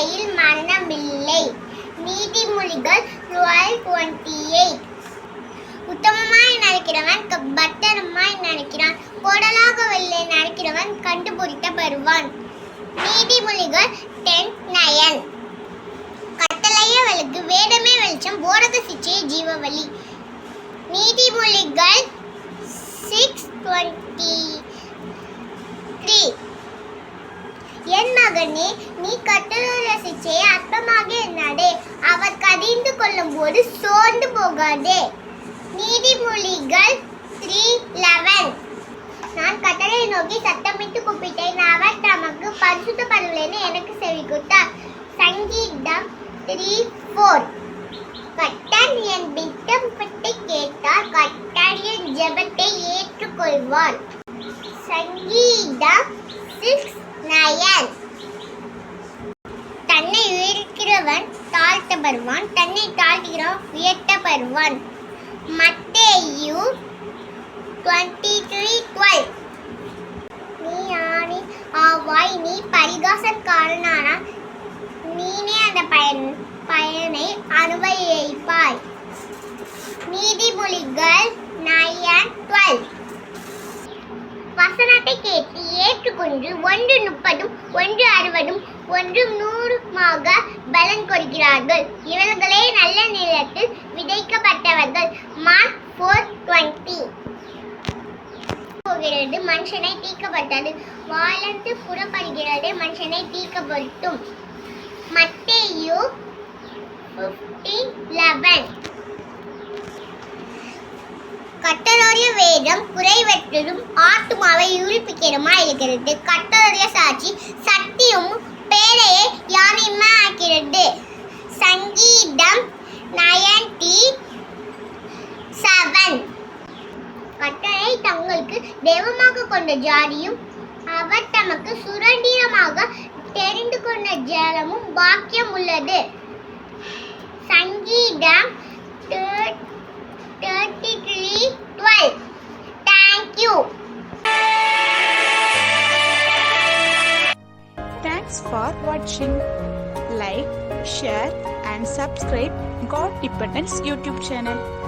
கதையில் மரணமில்லை. நீதிமொழிகள் twelve twenty eight. உத்தமமாய் நடக்கிறவன் பத்திரமாய் நடக்கிறான். கோடலாக வெளியே நடக்கிறவன் கண்டுபிடிக்கப்படுவான் நீதிமொழிகள் டென் நயன் கட்டளையவளுக்கு வேடமே வெளிச்சம் போரக சிச்சையை ஜீவவழி. நீதிமொழிகள் சிக்ஸ் டுவெண்ட்டி மகனே நீ கட்டளை ரசிச்சே அற்பமாக என்னடே அவர் கதிந்து கொள்ளும் போது சோர்ந்து போகாதே. நீதிமொழிகள் த்ரீ லெவன் நான் கட்டளை நோக்கி சத்தமிட்டு கூப்பிட்டேன். அவர் தமக்கு பரிசுத்தப்படவில்லைன்னு எனக்கு செவி கொடுத்தார். சங்கீதம் த்ரீ ஃபோர் கட்டன் என் பித்தம் பட்டு கேட்டால் கட்டன் என் ஜெபத்தை ஏற்றுக்கொள்வார். சங்கீதம் சிக்ஸ் நயன் தன்னை உயர்க்கிறவன் தாழ்த்தப்படுவான் தன்னை தாழ்த்துகிறவன் உயர்த்தப்படுவான் மத்தேயு டுவெண்ட்டி த்ரீ டுவெல் நீ ஆணி ஆவாய் நீ பரிகாசக்காரனானால் நீனே அந்த பயன் பயனை அனுபவிப்பாய். நீதிமொழிகள் நயன் டுவெல் வசனத்தை கேட்டு ஏற்றுக்கொண்டு ஒன்று முப்பதும் ஒன்று அறுபதும் ஒன்று நூறுமாக பலன் கொடுக்கிறார்கள் இவர்களே நல்ல நிலத்தில் விதைக்கப்பட்டவர்கள். Mark four twenty. போகிறது. மனுஷனை தீக்கப்பட்டது வாழ்ந்து புறப்படுகிறது. மனுஷனை தீக்கப்பட்டும் மத்தேயு ஃபிஃப்டீன் லெவன் கட்டளோரிய வேதம் குறைவற்றதும் ஆத்மாவை உயிர்ப்பிக்கிறமா இருக்கிறது. கட்டளோரிய சாட்சி சக்தியும் பேரையே யானையுமா ஆக்கிறது சங்கீதம் நயன்டி செவன். கட்டளை தங்களுக்கு தெய்வமாக கொண்ட ஜாதியும் அவர் தமக்கு சுரண்டீரமாக தெரிந்து கொண்ட ஜலமும் பாக்கியம் உள்ளது. சங்கீதம் for watching. Like, share and subscribe God Dependence YouTube channel.